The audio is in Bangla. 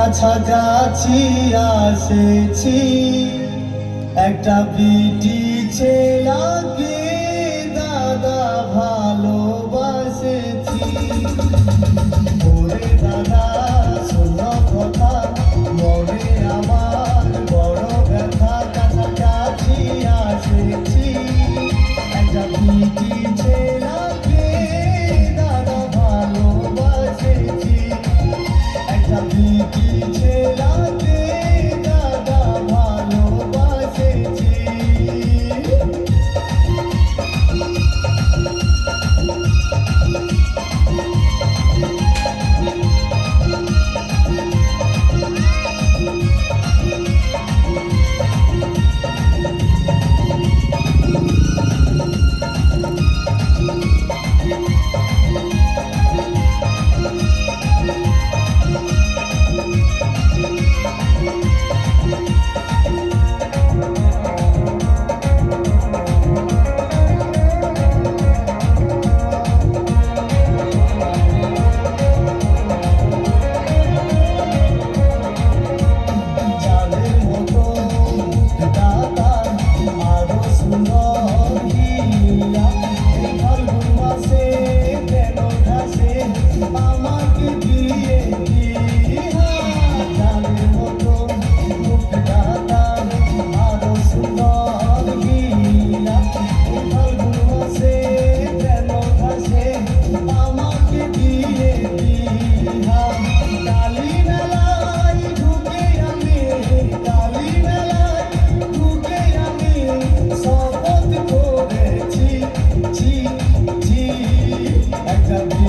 কাছাকাছি আসেছি। একটা বিটি ছেলাকে দাদা ভালোবাসেছি। একটা বিটি